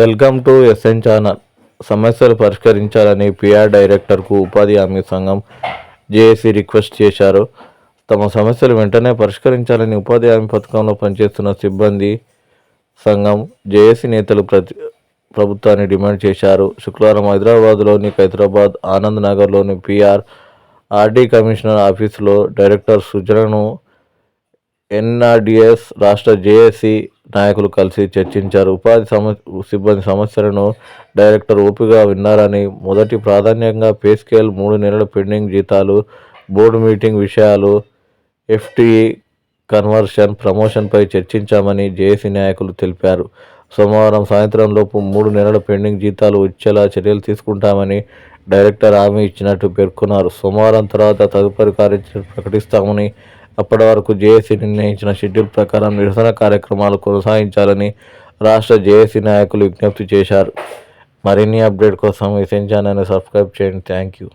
Welcome to SN channel. సమస్యలు పరిష్కరించాలని PR డైరెక్టర్కు ఉపాధి హామీ సంఘం జేఏసీ రిక్వెస్ట్ చేశారు. తమ సమస్యలు వెంటనే పరిష్కరించాలని ఉపాధి హామీ పథకంలో పనిచేస్తున్న సిబ్బంది సంఘం జేఏసీ నేతలు ప్రతి ప్రభుత్వాన్ని డిమాండ్ చేశారు. శుక్రవారం హైదరాబాద్లోని ఖైదరాబాద్ ఆనంద్ నగర్లోని పిఆర్ ఆర్డీ కమిషనర్ ఆఫీసులో డైరెక్టర్ సుజనను ఎన్ఆర్డిఎస్ రాష్ట్ర జేఏసీ నాయకులు కలిసి చర్చించారు. ఉపాధి సమ సిబ్బంది సమస్యలను డైరెక్టర్ ఓపిగా విన్నారని మొదటి ప్రాధాన్యంగా పే స్కేల్ మూడు నెలల పెండింగ్ జీతాలు బోర్డు మీటింగ్ విషయాలు ఎఫ్టీఈ కన్వర్షన్ ప్రమోషన్పై చర్చించామని జేఏసీ నాయకులు తెలిపారు. సోమవారం సాయంత్రం లోపు మూడు నెలల పెండింగ్ జీతాలు వచ్చేలా చర్యలు తీసుకుంటామని డైరెక్టర్ హామీ ఇచ్చినట్టు పేర్కొన్నారు. సోమవారం తర్వాత తదుపరి కార్యాచరణ ప్రకటిస్తామని అప్పటి వరకు జేఏసీ నిర్ణయించిన షెడ్యూల్ ప్రకారం నిరసన కార్యక్రమాలు కొనసాగించాలని రాష్ట్ర జేఏసీ నాయకులు విజ్ఞప్తి చేశారు. మరిన్ని అప్డేట్ కోసం ఎస్ఎన్ ఛానల్ని సబ్స్క్రైబ్ చేయండి. Thank you.